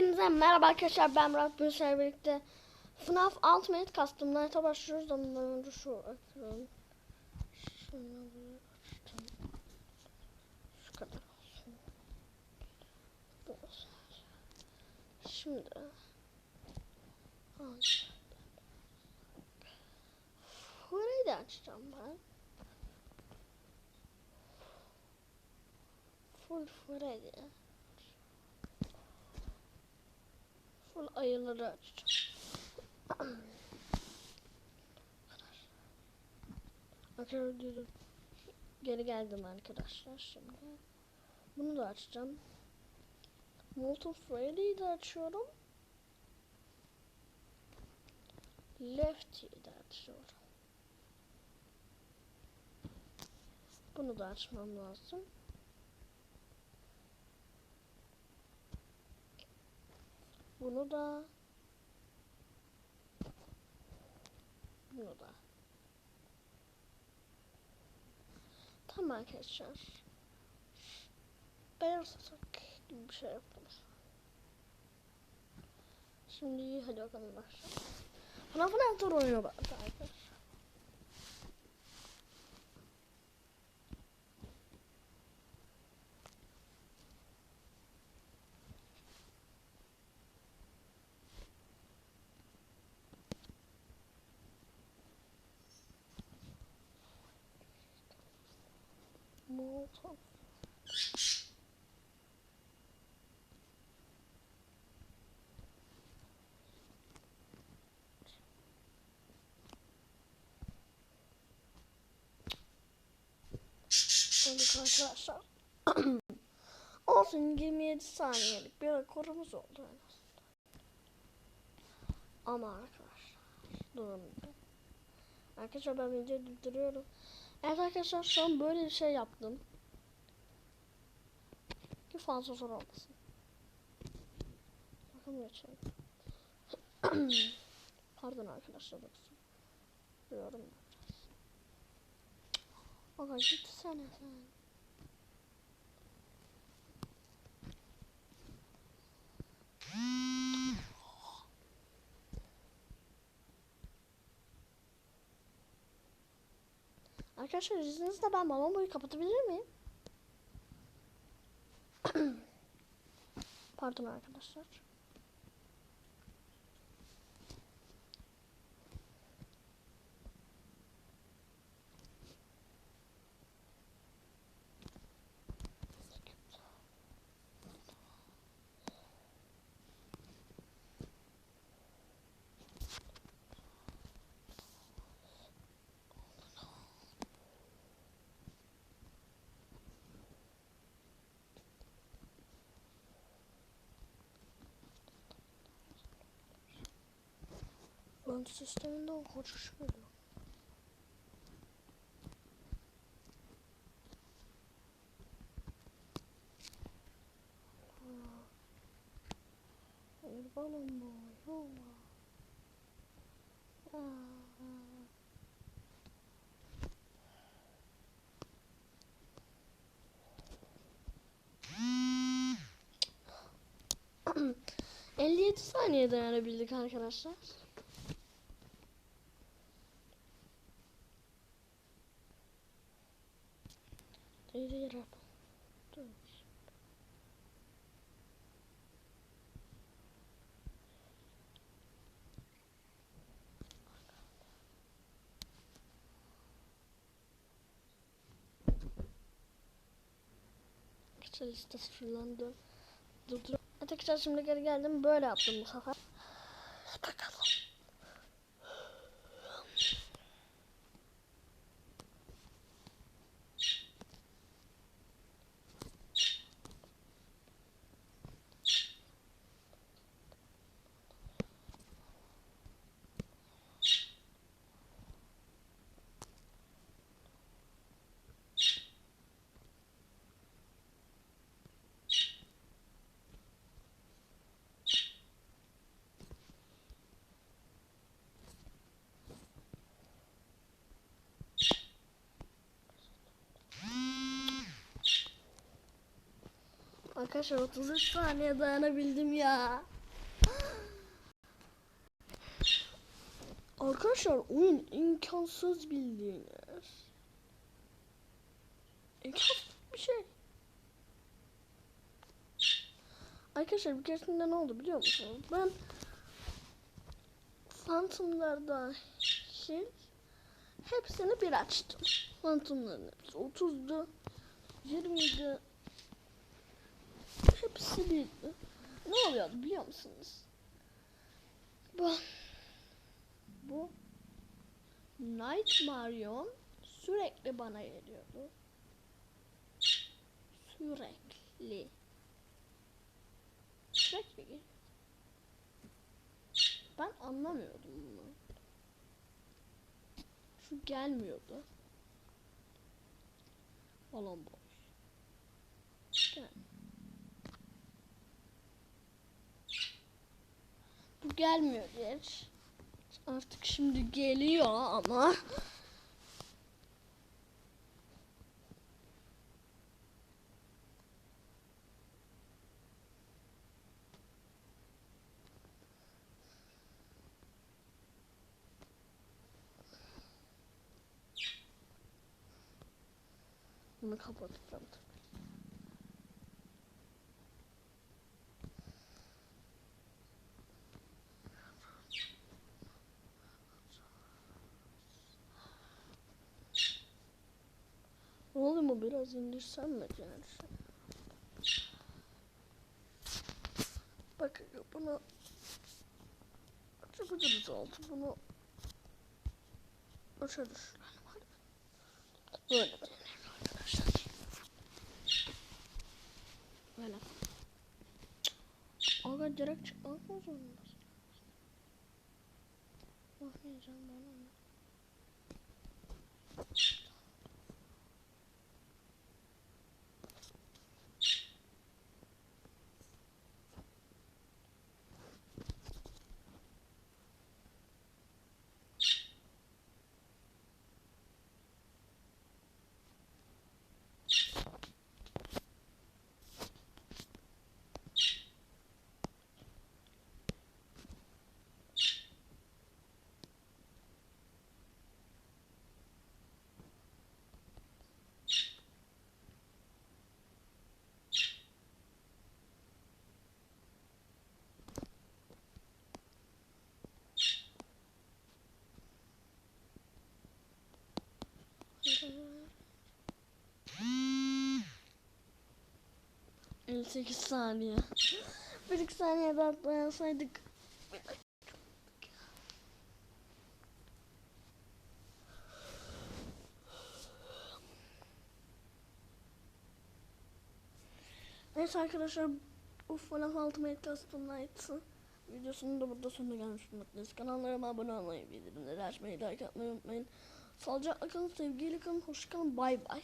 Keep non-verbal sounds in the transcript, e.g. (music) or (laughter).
Hepinize merhaba arkadaşlar ben Murat Gülser birlikte FNAF Ultimate Custom Night'a başlıyoruz ondan önce şu ekran şunu açtım şu kadar olsun. Bu olsun. şimdi burayı da açacağım ben? Full Freddy Full ayıları açacağım. Arkadaşlar diyorum. Geri geldim arkadaşlar şimdi. Bunu da açacağım. Molten Freddy'yi de açıyorum. Lefty'yi de açıyorum. Bunu da açmam lazım. Bunu da bunu da Tamam arkadaşlar. Beyaz sasak gibi bir şey yaptım. Şimdi hadi bakalım başlayalım. FNAF Nether oynuyor bak arkadaşlar. Molotov. Arkadaşlar. (clears throat) Olsun 27 saniyelik bir rekorumuz oldu en azından. Ama arkadaşlar durun. Arkadaşlar ben videoyu durduruyorum. Evet arkadaşlar şu an böyle bir şey yaptım. Ki fazla zor olmasın. Bakın geçelim. (clears throat) Pardon arkadaşlar baksın. Yorum yapacağız. Aga gitsene sen. Arkadaşlar izninizle ben balon boyu kapatabilir miyim? (clears throat) Pardon arkadaşlar. Ben sisteminden kaçış geliyor. Balon mu? Yolla. Aa. 57 saniye dayanabildik arkadaşlar. Abi. Dur. Şuradan dur. Durdur. Tekrar şimdi geri geldim. Böyle yaptım bu sefer. Bakalım. Arkadaşlar 33 saniye dayanabildim ya. Arkadaşlar oyun imkansız bildiğiniz. İmkansız bir şey. Arkadaşlar bir keresinde ne oldu biliyor musunuz? Ben Phantom'lar dahil hepsini bir açtım. Phantom'ların hepsi 30'du, 20'ydi. Hepsi birdi. Ne oluyordu biliyor musunuz? Bu bu Night Marion sürekli bana geliyordu. Sürekli. Sürekli. Ben anlamıyordum bunu. Şu gelmiyordu. Balon boş. Gel. Bu gelmiyor geç. Artık şimdi geliyor ama. Bunu kapatacağım mu biraz indirsem mi Caner? Bak bunu çok ucuz oldu bunu aşağı düşürelim hadi. Böyle arkadaşlar. Böyle. Aga direkt çıkmak mı zorunda? Bakmayacağım ben onu. 58 saniye. Bir iki saniye daha dayansaydık. Neyse arkadaşlar bu FNAF Ultimate Custom Nights'ı videosunun da burada sonuna gelmiş bulunmaktayız. Kanallarıma abone olmayı, bildirimleri açmayı, like atmayı unutmayın. Sağlıcakla kalın, sevgiyle kalın, hoşçakalın, bay bay.